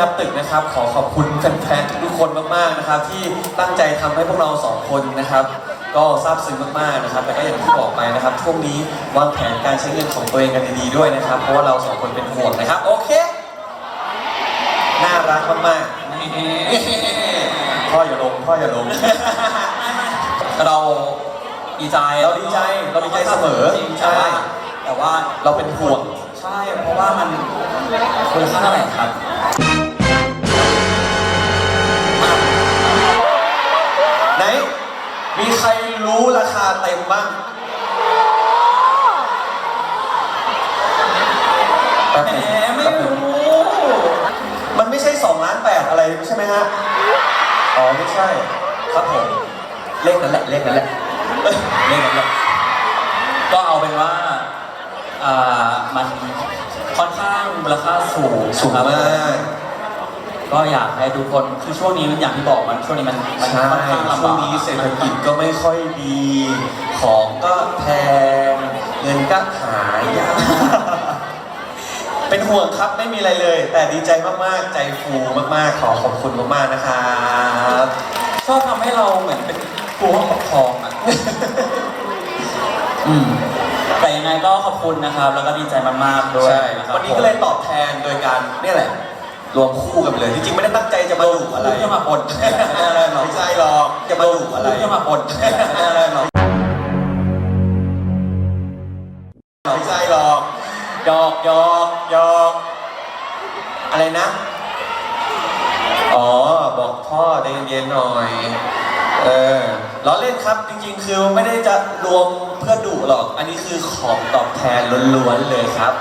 นับตึกนะครับ ขอขอบคุณแฟนๆทุกคนมากๆนะครับ ที่ตั้งใจทำให้พวกเราสองคนนะครับ ก็ซาบซึ้งมากๆนะครับ แต่ก็อย่างที่บอกไปนะครับช่วงนี้วางแผนการใช้เงินของตัวเองกันดีๆด้วยนะครับ เพราะว่าเราสองคนเป็นห่วงนะครับ โอเค น่ารักมากๆพ่ออย่าลงพ่ออย่าลงเราดีใจเราดีใจเราดีใจเสมอจริงใช่ใช่แต่ว่าเราเป็นห่วงใช่เพราะว่ามันคุณค่าเท่าไหร่ครับ มีใครรู้ราคาเต็มบ้างแป๊บแหมนึงไม่แป๊บนึงรู้ มันไม่ใช่2ล้าน8อะไรใช่ไหมฮะ อ๋อไม่ใช่ ครับผม เลขนั้นแหละ เลขนั้นแหละเอ้ยเลขนั้นแหละ ก็เอาเป็นว่า อ่า มันค่อนข้างมูลค่าสูงสูงนะครับมาก ก็อยากให้ทุกคนคือช่วงนี้อย่างที่บอกมันช่วงนี้มันมันใช่ค่อนข้างลำช่วบางกนี้เศรษฐกิจก็ไม่ค่อยดี ของก็แพง เงินก็หายากเป็นห่วงครับไม่มีอะไรเลย แต่ดีใจมากๆ ใจฟูมากๆ ขอขอบคุณมากๆ นะครับชอบทำให้เราเหมือนเป็นครูห้องปกครองอะ อืมแต่ยังไงก็ขอบคุณนะครับ แล้วก็ดีใจมากๆด้วยใช่ นะครับวันนี้ก็เลยตอบแทนโดยการเนี่ยแหละ รวมคู่กันไปเลยจริงๆไม่ได้ตั้งใจจะมาดุอะไรพูดเพื่อมาปนไม่ได้อะไรหรอกไม่ใช่หรอกจะมาดุอะไรพูดเพื่อมาปนไม่ได้อะไรหรอกไม่ใช่หรอกหยอกหยอกหยอกอะไรนะ อ๋อ บอกพ่อใจเย็นๆหน่อย เออล้อเล่นครับจริงๆ คือไม่ได้จะรวมเพื่อดุหรอก อันนี้คือของตอบแทนล้วนๆเลยครับ